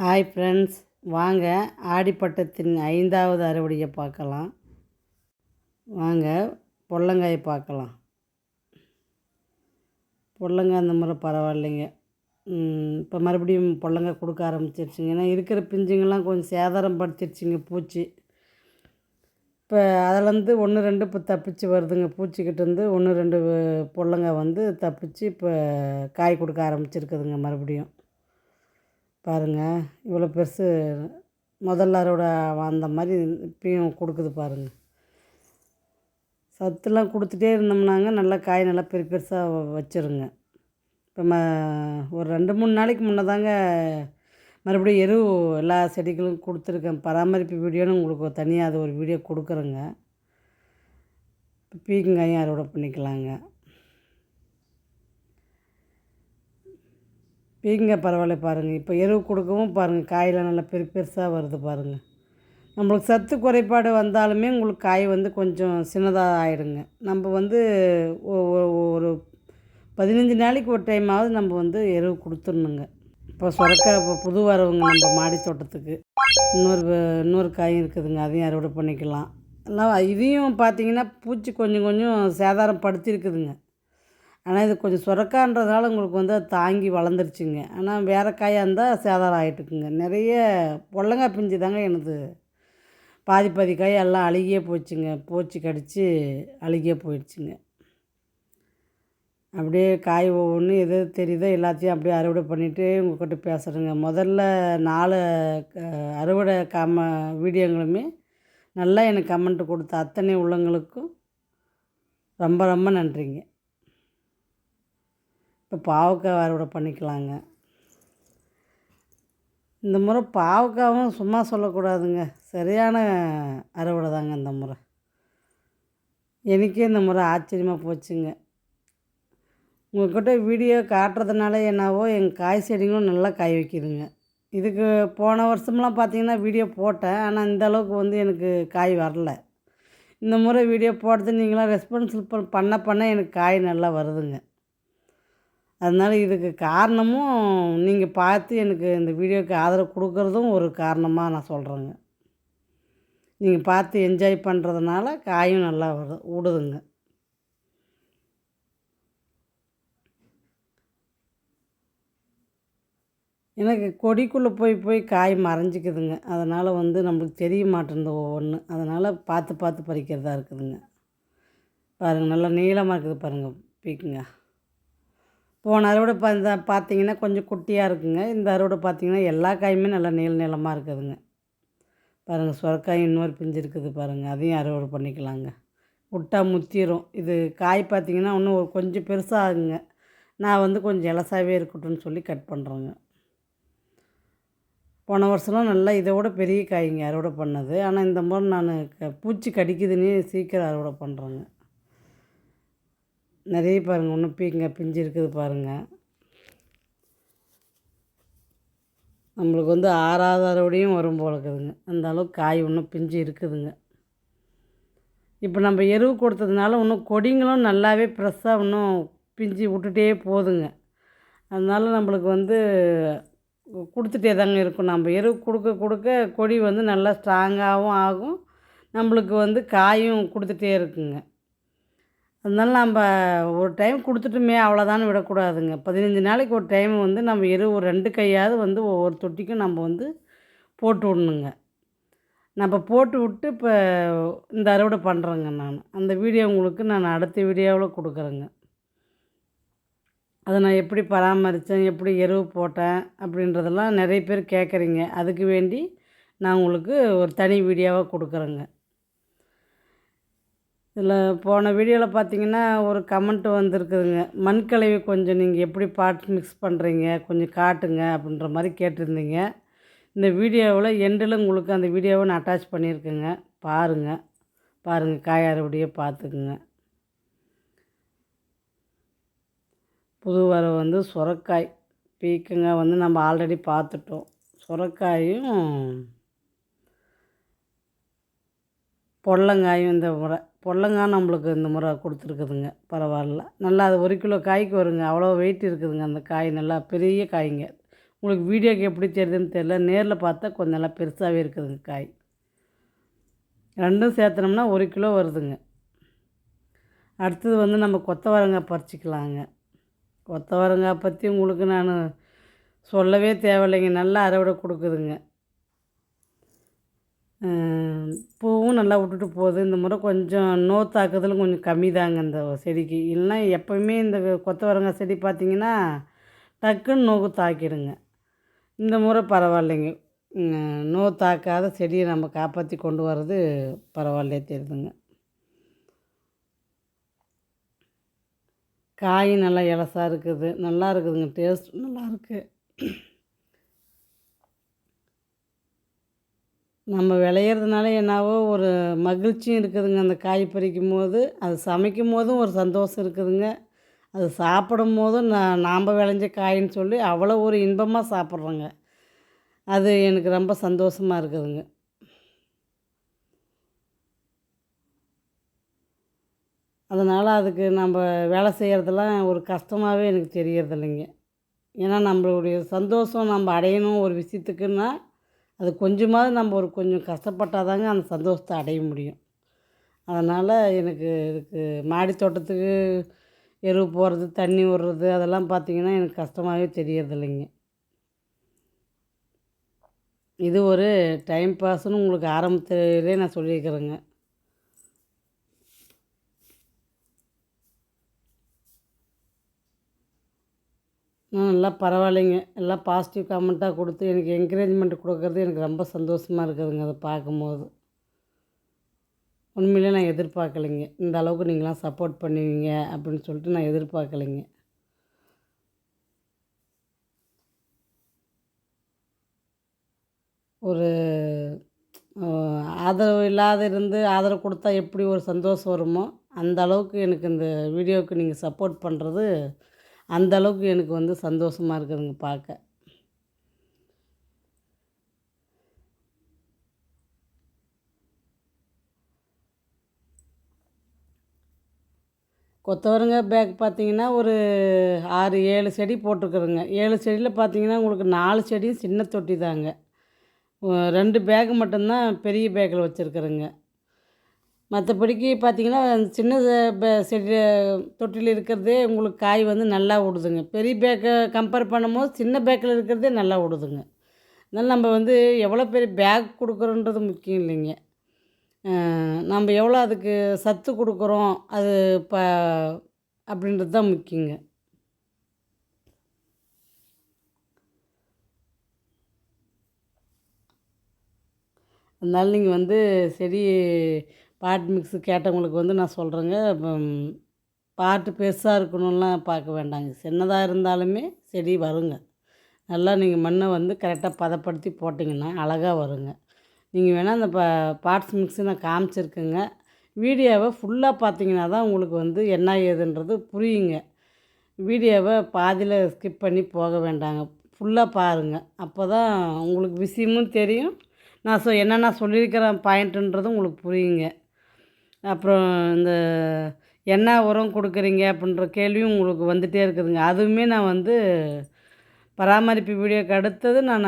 Hi friends வாங்க ஆடிப்பட்டத்தின் ஐந்தாவது அறுவடையை பார்க்கலாம். வாங்க பொடலங்காயை பார்க்கலாம். பொள்ளங்காய் அந்த முறை பரவாயில்லைங்க. இப்போ மறுபடியும் பொள்ளங்காய் கொடுக்க ஆரம்பிச்சிருச்சுங்க. ஏன்னா இருக்கிற பிஞ்சுங்கெல்லாம் கொஞ்சம் சேதாரம் படுத்திருச்சுங்க பூச்சி. இப்போ அதிலேருந்து ஒன்று ரெண்டு இப்போ தப்பிச்சு வருதுங்க. பூச்சிக்கிட்டேருந்து ஒன்று ரெண்டு பொள்ளங்காய் வந்து தப்பிச்சு இப்போ காய் கொடுக்க ஆரம்பிச்சிருக்குதுங்க மறுபடியும். பாருங்கள் இவ்வளோ பெருசு முதல்ல அறுவடை வந்த மாதிரி இப்பயும் கொடுக்குது பாருங்கள் சத்துலாம் கொடுத்துட்டே இருந்தோம்னாங்க நல்லா காய் நல்லா பெரிய பெருசாக வச்சிருங்க. இப்போ ம ஒரு ரெண்டு மூணு நாளைக்கு முன்னே தாங்க மறுபடியும் எரு எல்லா செடிகளும் கொடுத்துருக்கேன். பராமரிப்பு வீடியோன்னு உங்களுக்கு தனியாக அது ஒரு வீடியோ கொடுக்குறேங்க. பீக்கங்காயும் அறுவடை பண்ணிக்கலாங்க. பீங்க பரவாயில்ல பாருங்கள் இப்போ எருவு கொடுக்கவும் பாருங்கள் காயெலாம் நல்லா பெரு பெருசாக வருது பாருங்கள் நம்மளுக்கு சத்து குறைபாடு வந்தாலுமே உங்களுக்கு காய் வந்து கொஞ்சம் சின்னதாக ஆகிடுங்க நம்ம வந்து ஒரு பதினஞ்சு நாளைக்கு ஒரு டைமாவது நம்ம வந்து எருவு கொடுத்துடணுங்க. இப்போ சுரக்காய் இப்போ புது வரவுங்க நம்ம மாடி தோட்டத்துக்கு. இன்னொரு இன்னொரு காயும் இருக்குதுங்க. அதையும் அறுவடை பண்ணிக்கலாம். எல்லாம் இதையும் பார்த்தீங்கன்னா பூச்சி கொஞ்சம் கொஞ்சம் சேதாரம் படுத்திருக்குதுங்க. ஆனால் இது கொஞ்சம் சுரக்கான்றதுனால உங்களுக்கு வந்து அது தாங்கி வளர்ந்துருச்சுங்க. ஆனால் வேறு காயாக இருந்தால் சேதாரம் ஆகிட்டுக்குங்க நிறைய பொல்லங்காய் பிஞ்சு தாங்க எனது பாதி பாதி காய் எல்லாம் அழுகியே போச்சுங்க. போச்சு கடித்து அழுகியே போயிடுச்சுங்க. அப்படியே காய் ஒவ்வொன்று எது தெரியுதோ எல்லாத்தையும் அப்படியே அறுவடை பண்ணிவிட்டு உங்கள்கிட்ட பேசுகிறேங்க முதல்ல நாலு க- அறுவடை காம வீடியோங்களுமே நல்லா எனக்கு கமெண்ட் கொடுத்த அத்தனை உள்ளங்களுக்கும் ரொம்ப ரொம்ப நன்றிங்க. இப்போ பாவக்காய் அறுவடை பண்ணிக்கலாங்க. இந்த முறை பாவக்காவும் சும்மா சொல்லக்கூடாதுங்க. சரியான அறுவடை தாங்க இந்த முறை. எனக்கே இந்த முறை ஆச்சரியமாக போச்சுங்க. உங்கள்கிட்ட வீடியோ காட்டுறதுனால என்னவோ எங்கள் காய் செடிங்களும் நல்லா காய் வைக்கிதுங்க. இதுக்கு போன வருஷம்லாம் பார்த்தீங்கன்னா வீடியோ போட்டேன். ஆனால் இந்த அளவுக்கு வந்து எனக்கு காய் வரல. இந்த முறை வீடியோ போடுறது நீங்களாம் ரெஸ்பான்சிபிள் பண்ண பண்ண எனக்கு காய் நல்லா வருதுங்க. அதனால் இதுக்கு காரணமும் நீங்கள் பார்த்து எனக்கு இந்த வீடியோவுக்கு ஆதரவு கொடுக்கறதும் ஒரு காரணமாக நான் சொல்கிறேங்க நீங்கள் பார்த்து என்ஜாய் பண்ணுறதுனால காயும் நல்லா வருது விடுதுங்க எனக்கு கொடிக்குள்ளே போய் போய் காய் மறைஞ்சிக்குதுங்க. அதனால் வந்து நம்மளுக்கு தெரிய மாட்டேங்குது ஒவ்வொன்று அதனால் பார்த்து பார்த்து பறிக்கிறதா இருக்குதுங்க. பாருங்கள் நல்லா நீளமாக இருக்குது பாருங்கள் பீக்குங்க. போன அறுவடை பா பார்த்திங்கன்னா பார்த்தீங்கன்னா கொஞ்சம் குட்டியாக இருக்குங்க. இந்த அறுவடை பார்த்திங்கன்னா எல்லா காயுமே நல்லா நீள நீளமாக இருக்குதுங்க. பாருங்கள் சுரக்காய் இன்னொரு பிஞ்சு இருக்குது பாருங்கள் அதையும் அறுவடை பண்ணிக்கலாங்க. விட்டா முத்திரும். இது காய் பார்த்தீங்கன்னா இன்னும் ஒரு கொஞ்சம் பெருசாகுங்க. நான் வந்து கொஞ்சம் இலசாவே இருக்கட்டும்னு சொல்லி கட் பண்ணுறேங்க போன வருஷம்லாம் நல்லா இதை விட பெரிய காய்ங்க அறுவடை பண்ணது. ஆனால் இந்த முறை நான் க- பூச்சி கடிக்குதுன்னு சீக்கிரம் அறுவடை பண்ணுறேங்க நிறைய பாருங்கள் ஒன்றும் பீங்க பிஞ்சு இருக்குது பாருங்கள் நம்மளுக்கு வந்து ஆறாவது அறுவடையும் வரும் போல இருக்குதுங்க. அந்த அளவுக்கு காய் இன்னும் பிஞ்சு இருக்குதுங்க. இப்போ நம்ம எருவு கொடுத்ததுனால இன்னும் கொடிங்களும் நல்லாவே ஃப்ரெஷ்ஷாக இன்னும் பிஞ்சு விட்டுட்டே போதுங்க. அதனால் நம்மளுக்கு வந்து கொடுத்துட்டே தாங்க இருக்கும். நம்ம எருவு கொடுக்க கொடுக்க கொடி வந்து நல்லா ஸ்ட்ராங்காகவும் ஆகும். நம்மளுக்கு வந்து காயும் கொடுத்துட்டே இருக்குங்க. அதனால நம்ம ஒரு டைம் கொடுத்துட்டுமே அவ்வளோதான்னு விடக்கூடாதுங்க. பதினஞ்சு நாளைக்கு ஒரு டைம் வந்து நம்ம எரு ஒரு ரெண்டு கையாவது வந்து ஒவ்வொரு தொட்டிக்கும் நம்ம வந்து போட்டு விடணுங்க. நம்ம போட்டு விட்டு இப்போ இந்த அறுவடை பண்ணுறேங்க நான். அந்த வீடியோ உங்களுக்கு நான் அடுத்த வீடியோவில் கொடுக்குறேங்க. அதை நான் எப்படி பராமரித்தேன் எப்படி எருவு போட்டேன் அப்படின்றதெல்லாம் நிறைய பேர் கேட்குறீங்க. அதுக்கு வேண்டி நான் உங்களுக்கு ஒரு தனி வீடியோவாக கொடுக்குறேங்க. இதில் போன வீடியோவில் பார்த்தீங்கன்னா ஒரு கமெண்ட் வந்திருக்குதுங்க. மண்கலவை கொஞ்சம் நீங்கள் எப்படி பாட் மிக்ஸ் பண்ணுறீங்க கொஞ்சம் காட்டுங்க அப்படின்ற மாதிரி கேட்டிருந்தீங்க. இந்த வீடியோவில் எண்டில் உங்களுக்கு அந்த வீடியோவை நான் அட்டாச் பண்ணியிருக்கேங்க. பாருங்கள் பாருங்கள் காயாரபடியே பார்த்துக்குங்க. புது வரை வந்து சுரக்காய். பீக்கங்காய் வந்து நம்ம ஆல்ரெடி பார்த்துட்டோம். சுரக்காயும் பொடலங்காயும் இந்த முறை. பொடலங்காய் நம்மளுக்கு இந்த முறை கொடுத்துருக்குதுங்க. பரவாயில்ல. நல்லா அது ஒரு கிலோ காய்க்கு வருங்க. அவ்வளோ வெயிட் இருக்குதுங்க அந்த காய். நல்லா பெரிய காய்ங்க. உங்களுக்கு வீடியோக்கு எப்படி தெரியுதுன்னு தெரில நேரில் பார்த்தா கொஞ்சம் நல்லா பெருசாகவே இருக்குதுங்க காய். ரெண்டும் சேர்த்தனோம்னா ஒரு கிலோ வருதுங்க. அடுத்தது வந்து நம்ம கொத்தவரங்காய் பறிச்சிக்கலாங்க. கொத்தவரங்காய் பற்றி உங்களுக்கு நான் சொல்லவே தேவையில்லைங்க. நல்லா அறுவடை கொடுக்குதுங்க. பூவும் நல்லா விட்டுட்டு போகுது. இந்த முறை கொஞ்சம் நோ தாக்குதலும் கொஞ்சம் கம்மி தாங்க இந்த செடிக்கு. இல்லைன்னா எப்போயுமே இந்த கொத்தவரங்காய் செடி பார்த்திங்கன்னா டக்குன்னு நோக்கு தாக்கிடுங்க. இந்த முறை பரவாயில்லைங்க. நோ தாக்காத செடியை நம்ம காப்பாற்றி கொண்டு வர்றது பரவாயில்லையே தெரியுதுங்க. காய் நல்லா இலசாக இருக்குது. நல்லா இருக்குதுங்க. டேஸ்ட் நல்லா இருக்குது நம்ம விளையிறதுனால என்னவோ ஒரு மகிழ்ச்சியும் இருக்குதுங்க. அந்த காய் பறிக்கும் போது அது சமைக்கும் போதும் ஒரு சந்தோஷம் இருக்குதுங்க. அது சாப்பிடும் போதும் நான் நாம் விளைஞ்ச காயின்னு சொல்லி அவ்வளோ ஒரு இன்பமாக சாப்பிட்றோங்க. அது எனக்கு ரொம்ப சந்தோஷமாக இருக்குதுங்க. அதனால் அதுக்கு நம்ம வேலை செய்கிறதெல்லாம் ஒரு கஷ்டமாகவே எனக்கு தெரியறதில்லைங்க. ஏன்னா நம்மளுடைய சந்தோஷம் நம்ம அடையணும் ஒரு விஷயத்துக்குன்னா அது கொஞ்சமாவது நம்ம ஒரு கொஞ்சம் கஷ்டப்பட்டால் தாங்க அந்த சந்தோஷத்தை அடைய முடியும். அதனால் எனக்கு இதுக்கு மாடி தோட்டத்துக்கு எருவு போடுறது தண்ணி விடுறது அதெல்லாம் பார்த்திங்கன்னா எனக்கு கஷ்டமாகவே தெரியறதில்லைங்க. இது ஒரு டைம் பாஸ்னு உங்களுக்கு ஆரம்பத்திலே நான் சொல்லியிருக்கிறேங்க. நல்லா பரவாயில்லைங்க. எல்லாம் பாசிட்டிவ் கமெண்ட்டாக கொடுத்து எனக்கு என்கரேஜ்மெண்ட் கொடுக்கறது எனக்கு ரொம்ப சந்தோஷமாக இருக்குதுங்க அதை பார்க்கும்போது. உண்மையிலே நான் எதிர்பார்க்கலைங்க. இந்த அளவுக்கு நீங்களாம் சப்போர்ட் பண்ணுவீங்க அப்படின்னு சொல்லிட்டு நான் எதிர்பார்க்கலைங்க. ஒரு ஆதரவு இல்லாத இருந்து ஆதரவு கொடுத்தா எப்படி ஒரு சந்தோஷம் வருமோ அந்த அளவுக்கு எனக்கு இந்த வீடியோவுக்கு நீங்கள் சப்போர்ட் பண்ணுறது அந்த அளவுக்கு எனக்கு வந்து சந்தோஷமாக இருக்குதுங்க பார்க்க. கொத்தவரங்காய் பேக் பார்த்தீங்கன்னா ஒரு ஆறு ஏழு செடி போட்டிருக்குறேங்க. ஏழு செடியில் பார்த்தீங்கன்னா உங்களுக்கு நாலு செடியும் சின்ன தொட்டி தாங்க. ரெண்டு பேக் மட்டும்தான் பெரிய பேக்கில் வச்சுருக்குறேங்க. மற்றபடிக்கு பார்த்திங்கன்னா சின்ன செடி தொட்டியில் இருக்கிறதே உங்களுக்கு காய் வந்து நல்லா விடுதுங்க பெரிய பேக்கை கம்பேர் பண்ணும்போது சின்ன பேக்கில் இருக்கிறதே நல்லா விடுதுங்க அதனால் நம்ம வந்து எவ்வளோ பெரிய பேக் கொடுக்குறோன்றது முக்கியம் இல்லைங்க. நம்ம எவ்வளோ அதுக்கு சத்து கொடுக்குறோம் அது ப அப்படின்றது தான் முக்கியங்க. அதனால் நீங்கள் வந்து செடி பாட் மிக்ஸு கேட்டவங்களுக்கு வந்து நான் சொல்கிறேங்க பாட்டு பெருசாக இருக்கணும்லாம் பார்க்க வேண்டாங்க. சின்னதாக இருந்தாலுமே செடி வருங்க. நல்லா நீங்கள் மண்ணை வந்து கரெக்டாக பதப்படுத்தி போட்டிங்கன்னா அழகாக வருங்க. நீங்கள் வேணால் அந்த பா பாட்ஸ் மிக்ஸு நான் காமிச்சிருக்கேங்க. வீடியோவை ஃபுல்லாக பார்த்தீங்கன்னா தான் உங்களுக்கு வந்து என்ன ஏதுன்றது புரியுங்க. வீடியோவை பாதியில் ஸ்கிப் பண்ணி போக வேண்டாங்க. ஃபுல்லாக பாருங்கள் அப்போ தான் உங்களுக்கு விஷயமும் தெரியும். நான் சொ என்னென்ன சொல்லியிருக்கிறேன் பாயிண்ட்டுன்றதும் உங்களுக்கு புரியுங்க. அப்புறம் இந்த என்ன உரம் கொடுக்குறீங்க அப்படின்ற கேள்வியும் உங்களுக்கு வந்துகிட்டே இருக்குதுங்க. அதுவுமே நான் வந்து பராமரிப்பு வீடியோக்கு அடுத்தது நான்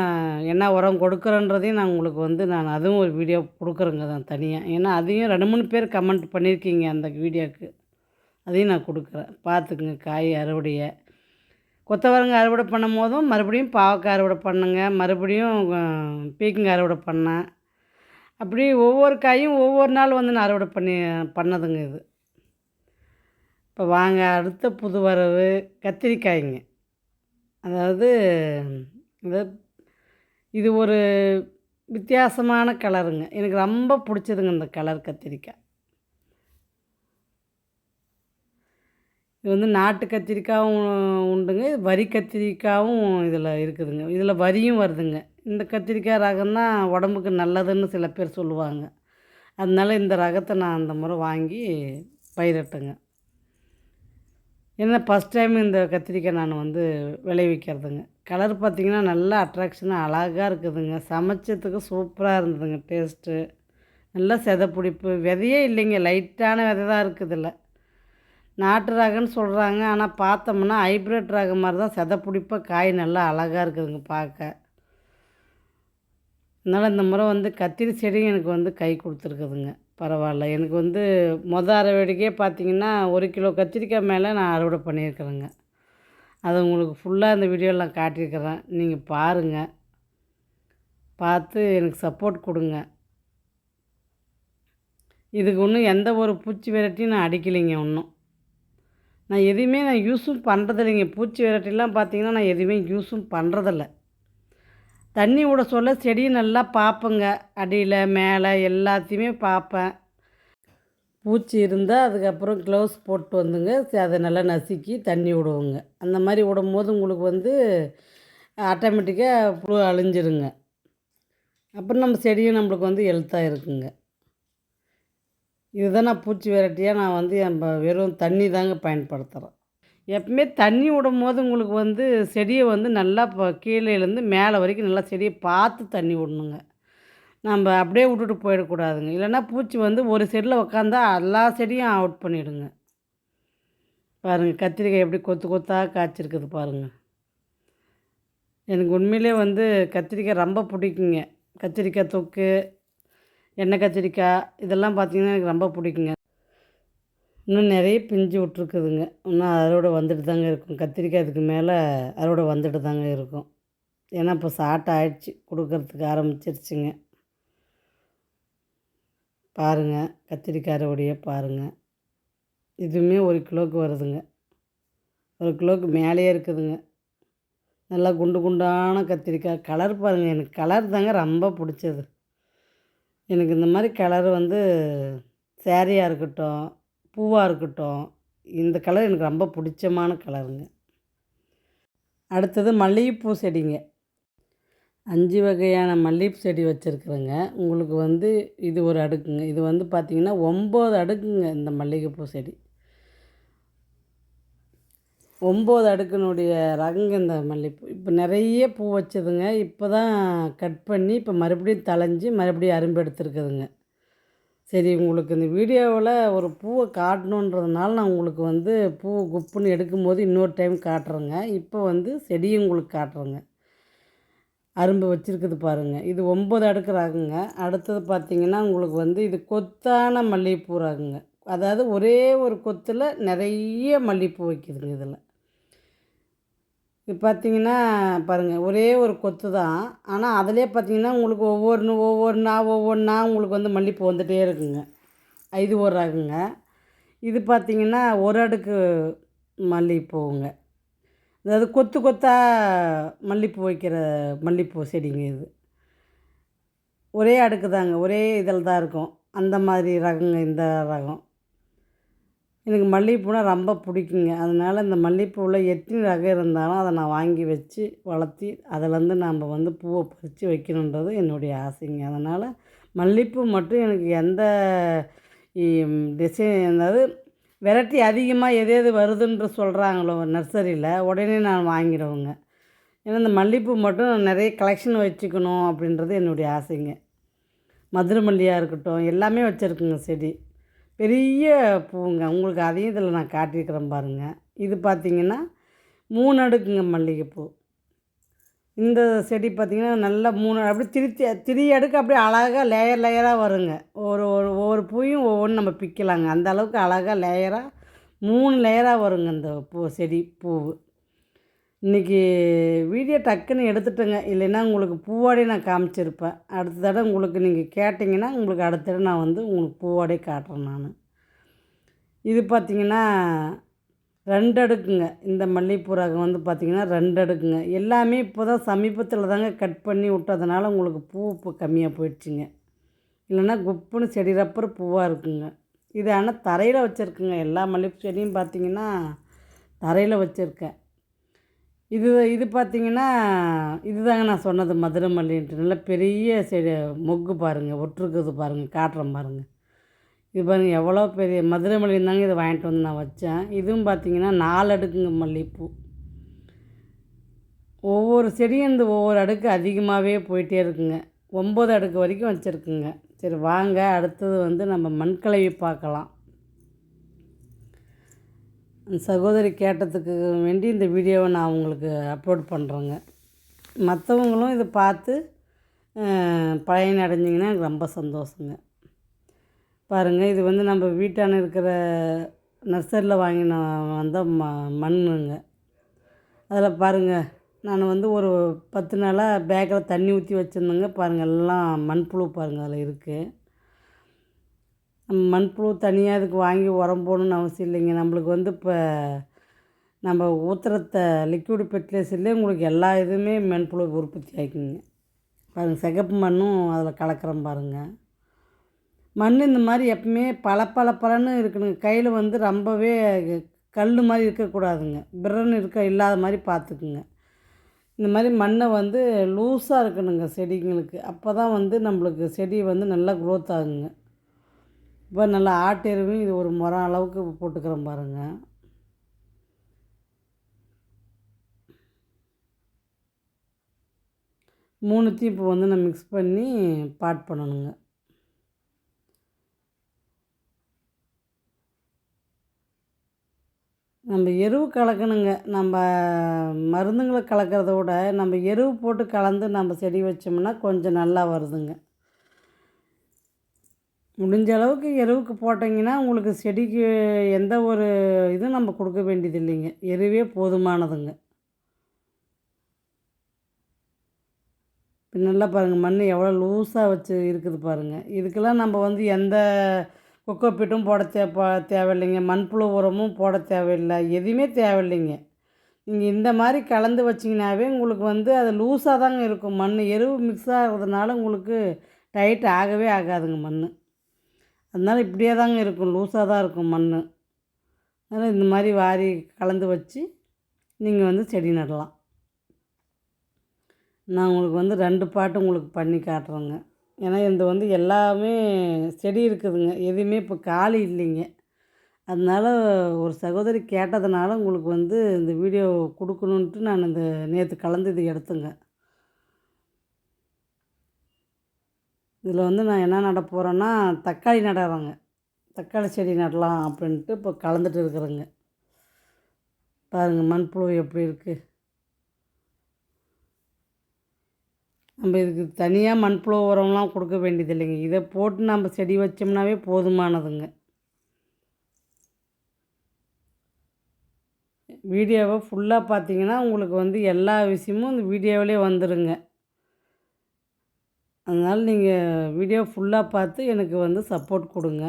என்ன உரம் கொடுக்குறேன்றதையும் நான் உங்களுக்கு வந்து நான் அதுவும் ஒரு வீடியோ கொடுக்குறேங்க தான் தனியாக ஏன்னா அதையும் ரெண்டு மூணு பேர் கமெண்ட் பண்ணியிருக்கீங்க அந்த வீடியோக்கு. அதையும் நான் கொடுக்குறேன். பார்த்துக்குங்க காய் அறுவடையை. கொத்தவரங்க அறுவடை பண்ணும் போதும் மறுபடியும் பாவக்காய் அறுவடை பண்ணுங்க. மறுபடியும் பீக்கங்காய் அறுவடை பண்ணேன். அப்படி ஒவ்வொரு காயும் ஒவ்வொரு நாள் வந்து நான் அறுவடை பண்ணி பண்ணதுங்க இது. இப்போ வாங்க அடுத்த புது வரவு கத்திரிக்காய்ங்க. அதாவது இது இது ஒரு வித்தியாசமான கலருங்க. எனக்கு ரொம்ப பிடிச்சதுங்க இந்த கலர் கத்திரிக்காய். இது வந்து நாட்டு கத்திரிக்காயும் உண்டுங்க இது வரி கத்திரிக்காயும் இதில் இருக்குதுங்க. இதில் வரியும் வருதுங்க. இந்த கத்திரிக்காய் ரகம் தான் உடம்புக்கு நல்லதுன்னு சில பேர் சொல்லுவாங்க. அதனால இந்த ரகத்தை நான் அந்த முறை வாங்கி பயிரிட்டேங்க. ஏன்னா ஃபஸ்ட் டைம் இந்த கத்திரிக்காய் நான் வந்து விளைவிக்கிறதுங்க. கலர் பார்த்திங்கன்னா நல்லா அட்ராக்ஷனாக அழகாக இருக்குதுங்க. சமைச்சதுக்கு சூப்பராக இருந்ததுங்க டேஸ்ட்டு நல்லா செதப்பிடிப்பு. விதையே இல்லைங்க லைட்டான விதை தான் இருக்குதில்ல. நாட்டு ரகம்னு சொல்கிறாங்க ஆனால் பார்த்தோம்னா ஹைப்ரிட் ரகம் மாதிரி தான் செத பிடிப்பாக காய் நல்லா அழகாக இருக்குதுங்க பார்க்க. அதனால் இந்த முறை வந்து கத்திரி செடி எனக்கு வந்து கை கொடுத்துருக்குதுங்க. பரவாயில்ல. எனக்கு வந்து மொத அறுவடைக்கே பார்த்தீங்கன்னா ஒரு கிலோ கத்திரிக்காய் மேலே நான் அறுவடை பண்ணியிருக்கிறேங்க. அதை உங்களுக்கு ஃபுல்லாக இந்த வீடியோவில் காட்டியிருக்கிறேன். நீங்கள் பாருங்கள் பார்த்து எனக்கு சப்போர்ட் கொடுங்க. இதுக்கு ஒன்றும் எந்த ஒரு பூச்சி விரட்டியும் நான் அடிக்கலைங்க ஒன்றும் நான் எதுவுமே நான் யூஸும் பண்ணுறதில்லைங்க பூச்சி விரட்டிலாம் பார்த்தீங்கன்னா நான் எதுவுமே யூஸும் பண்ணுறதில்ல தண்ணி விட சொல்ல செடியை நல்லா பார்ப்பேங்க அடியில் மேலே எல்லாத்தையுமே பார்ப்பேன் பூச்சி இருந்தால் அதுக்கப்புறம் க்ளவுஸ் போட்டு வந்துங்க. அதை நல்லா நசுக்கி தண்ணி விடுவோங்க. அந்த மாதிரி விடும்போது உங்களுக்கு வந்து ஆட்டோமேட்டிக்காக புழு அழிஞ்சிருங்க. அப்புறம் நம்ம செடியும் நம்மளுக்கு வந்து ஹெல்த்தாக இருக்குங்க. இதுதான் நான் பூச்சி வெரைட்டியாக நான் வந்து நம்ம வெறும் தண்ணி தாங்க பயன்படுத்துகிறேன் எப்பவுமே தண்ணி விடும் போது உங்களுக்கு வந்து செடியை வந்து நல்லா இப்போ கீழேலேருந்து மேலே வரைக்கும் நல்லா செடியை பார்த்து தண்ணி விடணுங்க. நம்ம அப்படியே விட்டுட்டு போயிடக்கூடாதுங்க. இல்லைன்னா பூச்சி வந்து ஒரு செடியில் உக்காந்தா எல்லா செடியும் அவுட் பண்ணிவிடுங்க பாருங்கள் கத்திரிக்காய் எப்படி கொத்து கொத்தாக காய்ச்சிருக்குது பாருங்கள் எனக்கு உண்மையிலே வந்து கத்திரிக்காய் ரொம்ப பிடிக்குங்க. கத்திரிக்காய் தொக்கு எண்ணெய் கத்திரிக்காய் இதெல்லாம் பார்த்திங்கன்னா எனக்கு ரொம்ப பிடிக்குங்க. இன்னும் நிறைய பிஞ்சு விட்ருக்குதுங்க இன்னும் அறுவடை வந்துட்டு தாங்க இருக்கும். கத்திரிக்காய் இதுக்கு மேலே அறுவடை வந்துட்டு தாங்க இருக்கும். ஏன்னா இப்போ சாட்டை ஆயிடுச்சு. கொடுக்கறதுக்கு ஆரம்பிச்சிருச்சுங்க. பாருங்கள் கத்திரிக்காய் அறுவடையை பாருங்கள் இதுவுமே ஒரு கிலோவுக்கு வருதுங்க. ஒரு கிலோவுக்கு மேலேயே இருக்குதுங்க. நல்லா குண்டு குண்டான கத்திரிக்காய். கலர் பாருங்கள் எனக்கு கலர் தாங்க ரொம்ப பிடிச்சது. எனக்கு இந்த மாதிரி கலர் வந்து சேரீயாக இருக்கட்டும் பூவாக இருக்கட்டும் இந்த கலர் எனக்கு ரொம்ப பிடிச்சமான கலருங்க. அடுத்தது மல்லிகைப்பூ செடிங்க. அஞ்சு வகையான மல்லிகைப்பூ செடி வச்சுருக்குறேங்க. உங்களுக்கு வந்து இது ஒரு அடுக்குங்க. இது வந்து பார்த்திங்கன்னா ஒம்பது அடுக்குங்க இந்த மல்லிகைப்பூ செடி. ஒம்பது அடுக்கினுடைய ரகங்க இந்த மல்லிகைப்பூ இப்போ நிறைய பூ வச்சதுங்க. இப்போ தான் கட் பண்ணி இப்போ மறுபடியும் தளைஞ்சு மறுபடியும் அரும்பு எடுத்துருக்குதுங்க. சரி உங்களுக்கு இந்த வீடியோவில் ஒரு பூவை காட்டணுன்றதுனால நான் உங்களுக்கு வந்து பூ குப்புன்னு எடுக்கும்போது இன்னொரு டைம் காட்டுறேங்க. இப்போ வந்து செடியும் உங்களுக்கு காட்டுறேங்க. அரும்பு வச்சுருக்குது பாருங்கள் இது ஒம்பது அடுக்கு ராகுங்க. அடுத்தது பார்த்தீங்கன்னா உங்களுக்கு வந்து இது கொத்தான மல்லிகைப்பூ ராகுங்க. அதாவது ஒரே ஒரு கொத்தில் நிறைய மல்லிகைப்பூ வைக்குதுங்க இதில். இது பார்த்தீங்கன்னா பாருங்கள் ஒரே ஒரு கொத்து தான். ஆனால் அதிலே பார்த்தீங்கன்னா உங்களுக்கு ஒவ்வொன்று ஒவ்வொன்றா ஒவ்வொன்றா உங்களுக்கு வந்து மல்லிகைப்பூ வந்துகிட்டே இருக்குங்க. இது ஒரு ரகங்க இது பார்த்தீங்கன்னா ஒரு அடுக்கு மல்லிகைப்பூவுங்க அதாவது கொத்து கொத்தாக மல்லிகைப்பூ வைக்கிற மல்லிகைப்பூ செடிங்க இது. ஒரே அடுக்கு தாங்க ஒரே இதில் தான் இருக்கும். அந்த மாதிரி ரகங்க இந்த ரகம். எனக்கு மல்லிகைப்பூனா ரொம்ப பிடிக்குங்க. அதனால் இந்த மல்லிகைப்பூவில் எத்தனை ரகம் இருந்தாலும் அதை நான் வாங்கி வச்சு வளர்த்தி அதிலேருந்து நாம் வந்து பூவை பறித்து வைக்கணுன்றது என்னுடைய ஆசைங்க. அதனால் மல்லிகைப்பூ மட்டும் எனக்கு எந்த டிசைன் அதாவது வெரைட்டி அதிகமாக எது எது வருதுன்ற சொல்கிறாங்களோ நர்சரியில் உடனே நான் வாங்கிடுவேங்க. ஏன்னா இந்த மல்லிகைப்பூ மட்டும் நிறைய கலெக்ஷன் வச்சுக்கணும் அப்படின்றது என்னுடைய ஆசைங்க. மதுரை மல்லியாக இருக்கட்டும் எல்லாமே வச்சுருக்குங்க செடி. பெரிய பூங்க. உங்களுக்கு அதையும் இதில் நான் காட்டியிருக்கிறேன் பாருங்கள் இது பார்த்திங்கன்னா மூணு அடுக்குங்க மல்லிகைப்பூ. இந்த செடி பார்த்திங்கன்னா நல்லா மூணு அப்படியே திருத்தி திரி அடுக்கு அப்படியே அழகாக லேயர் லேயராக வருங்க. ஒரு ஒரு ஒவ்வொரு பூயும் ஒவ்வொன்று நம்ம பிக்கலாங்க. அந்த அளவுக்கு அழகாக லேயராக மூணு லேயராக வருங்க இந்த பூ செடி பூவு. இன்றைக்கி வீடியோ டக்குன்னு எடுத்துட்டேங்க. இல்லைன்னா உங்களுக்கு பூவாடே நான் காமிச்சிருப்பேன். அடுத்த தடவை உங்களுக்கு நீங்கள் கேட்டிங்கன்னா உங்களுக்கு அடுத்த தடவை நான் வந்து உங்களுக்கு பூவாடே காட்டுறேன் நான். இது பார்த்திங்கன்னா ரெண்டு அடுக்குங்க. இந்த மல்லிகைப்பூ ரகம் வந்து பார்த்திங்கன்னா ரெண்டு அடுக்குங்க. எல்லாமே இப்போ தான் சமீபத்தில் தாங்க கட் பண்ணி விட்டதுனால உங்களுக்கு பூ இப்போ கம்மியாக போயிடுச்சுங்க. இல்லைன்னா குப்புன்னு செடி ரப்பர் பூவாக இருக்குங்க. இது ஆனால் தரையில் வச்சுருக்குங்க. எல்லா மல்லிகைப்பூ செடியும் பார்த்திங்கன்னா தரையில் வச்சுருக்கேன். இது இது பார்த்திங்கன்னா இதுதாங்க நான் சொன்னது மதுரை மல்லின்ட்டு. நல்ல பெரிய செடி மொக்கு பாருங்கள் ஒட்டுருக்குது பாருங்கள் காட்டுறேன் பாருங்கள் இது பாருங்கள் எவ்வளோ பெரிய மதுரை மல்லின்னு தாங்க இதை வாங்கிட்டு வந்து நான் வச்சேன். இதுவும் பார்த்திங்கன்னா நாலு அடுக்குங்க மல்லிகைப்பூ ஒவ்வொரு செடியும் இந்த ஒவ்வொரு அடுக்கு அதிகமாகவே போயிட்டே இருக்குங்க. ஒம்பது அடுக்கு வரைக்கும் வச்சுருக்குங்க. சரி வாங்க அடுத்தது வந்து நம்ம மண்கலவி பார்க்கலாம். சகோதரி கேட்டதுக்கு வேண்டி இந்த வீடியோவை நான் உங்களுக்கு அப்லோட் பண்ணுறேங்க. மற்றவங்களும் இதை பார்த்து பயனடைஞ்சிங்கன்னா எனக்கு ரொம்ப சந்தோஷங்க. பாருங்கள் இது வந்து நம்ம வீட்டான இருக்கிற நர்சரியில் வாங்கின வந்த ம மண்ணுங்க. அதில் பாருங்கள் நான் வந்து ஒரு பத்து நாளாக பேக்கில் தண்ணி ஊற்றி வச்சுருந்தேங்க. பாருங்கள் எல்லாம் மண்புழு பாருங்கள் அதில் இருக்குது மண்புழு தனியாக அதுக்கு வாங்கி உரம் போடணும்னு அவசியம் இல்லைங்க. நம்மளுக்கு வந்து இப்போ நம்ம ஊற்றுறத்த லிக்விட் ஃபெர்டிலைசர்லேயே உங்களுக்கு எல்லா இதுவுமே மண்புழு உற்பத்தி ஆகிக்குங்க பாருங்கள் சிகப்பு மண்ணும் அதில் கலக்கிறோம் பாருங்கள் மண் இந்த மாதிரி எப்பவுமே பல பல பலன்னு இருக்கணுங்க கையில் வந்து ரொம்பவே கல் மாதிரி இருக்கக்கூடாதுங்க பிறன்னு இருக்க இல்லாத மாதிரி பார்த்துக்குங்க இந்த மாதிரி மண்ணை வந்து லூஸாக இருக்கணுங்க செடிங்களுக்கு. அப்போ தான் வந்து நம்மளுக்கு செடி வந்து நல்லா க்ரோத் ஆகுங்க. இப்போ நல்லா ஆட்டு எருவும் இது ஒரு முறம் அளவுக்கு போட்டுக்கிறோம் பாருங்கள் மூணுத்தையும் இப்போ வந்து நான் மிக்ஸ் பண்ணி பாட் பண்ணணுங்க. நம்ம எருவு கலக்கணுங்க. நம்ம மருந்துங்களை கலக்கிறத விட நம்ம எருவு போட்டு கலந்து நம்ம செடி வச்சோம்னா கொஞ்சம் நல்லா வருதுங்க. முடிஞ்ச அளவுக்கு எருவுக்கு போட்டிங்கன்னா உங்களுக்கு செடிக்கு எந்த ஒரு இதுவும் நம்ம கொடுக்க வேண்டியது இல்லைங்க. எருவே போதுமானதுங்க. நல்லா பாருங்கள் மண் எவ்வளோ லூஸாக வச்சு இருக்குது பாருங்கள் இதுக்கெல்லாம் நம்ம வந்து எந்த கொக்கோப்பிட்டும் போட தே தேவையில்லைங்க. மண்புழு உரமும் போட தேவையில்லை. எதுவுமே தேவையில்லைங்க. நீங்கள் இந்த மாதிரி கலந்து வச்சிங்கனாவே உங்களுக்கு வந்து அது லூஸாக தாங்க இருக்கும். மண் எருவு மிக்ஸ் ஆகிறதுனால உங்களுக்கு டைட் ஆகவே ஆகாதுங்க மண் அதனால் இப்படியே தாங்க இருக்கும். லூஸாக தான் இருக்கும் மண் அதனால் இந்த மாதிரி வாரி கலந்து வச்சு நீங்கள் வந்து செடி நடலாம். நான் உங்களுக்கு வந்து ரெண்டு பாட்டு உங்களுக்கு பண்ணி காட்டுறேங்க. ஏன்னா இந்த வந்து எல்லாமே செடி இருக்குதுங்க. எதுவுமே இப்போ காலி இல்லைங்க. அதனால் ஒரு சகோதரி கேட்டதுனால உங்களுக்கு வந்து இந்த வீடியோ கொடுக்கணுன்ட்டு நான் இந்த நேற்று கலந்து இது எடுத்துங்க. இதில் வந்து நான் என்ன நட போகிறேன்னா தக்காளி நடறேங்க. தக்காளி செடி நடலாம் அப்படின்ட்டு இப்போ கலந்துட்டு இருக்கிறேங்க. பாருங்கள் மண்புழு எப்படி இருக்குது நம்ம இதுக்கு தனியாக மண்புழு உரம்லாம் கொடுக்க வேண்டியது இல்லைங்க. இதை போட்டு நம்ம செடி வச்சோம்னாவே போதுமானதுங்க. வீடியோவை ஃபுல்லாக பார்த்தீங்கன்னா உங்களுக்கு வந்து எல்லா விஷயமும் இந்த வீடியோவிலே வந்துடுங்க அதனால் நீங்கள் வீடியோ ஃபுல்லாக பார்த்து எனக்கு வந்து சப்போர்ட் கொடுங்க.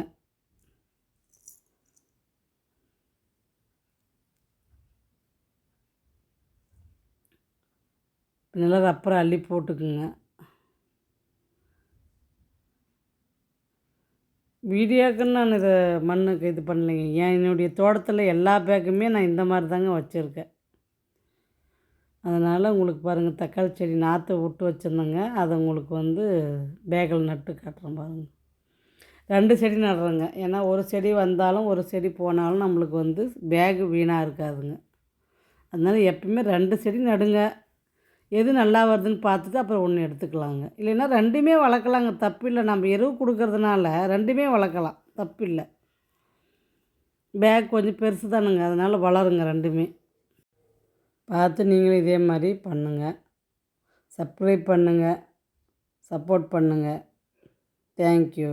நல்லா ரப்பரை அள்ளி போட்டுக்குங்க. வீடியோக்குன்னு நான் இதை மண்ணுக்கு இது பண்ணலைங்க. ஏன் என்னுடைய தோட்டத்தில் எல்லா பேக்குமே நான் இந்த மாதிரி தாங்க வச்சுருக்கேன். அதனால் உங்களுக்கு பாருங்கள் தக்காளி செடி நாற்று விட்டு வச்சுருந்தேங்க. அதை உங்களுக்கு வந்து பேக்கில் நட்டு காட்டுறேன் பாருங்கள் ரெண்டு செடி நடுறேங்க. ஏன்னா ஒரு செடி வந்தாலும் ஒரு செடி போனாலும் நம்மளுக்கு வந்து பேகு வீணாக இருக்காதுங்க. அதனால் எப்பயுமே ரெண்டு செடி நடுங்க. எது நல்லா வருதுன்னு பார்த்துட்டு அப்புறம் ஒன்று எடுத்துக்கலாங்க. இல்லைன்னா ரெண்டுமே வளர்க்கலாங்க. தப்பு இல்லை. நம்ம எருவு கொடுக்கறதுனால ரெண்டுமே வளர்க்கலாம். தப்பு இல்லை. பேக் கொஞ்சம் பெருசு தானுங்க. அதனால் வளருங்க ரெண்டுமே. பார்த்து நீங்களும் இதே மாதிரி பண்ணுங்கள் சப்ஸ்கிரைப் பண்ணுங்கள் சப்போர்ட் பண்ணுங்கள் தேங்க்யூ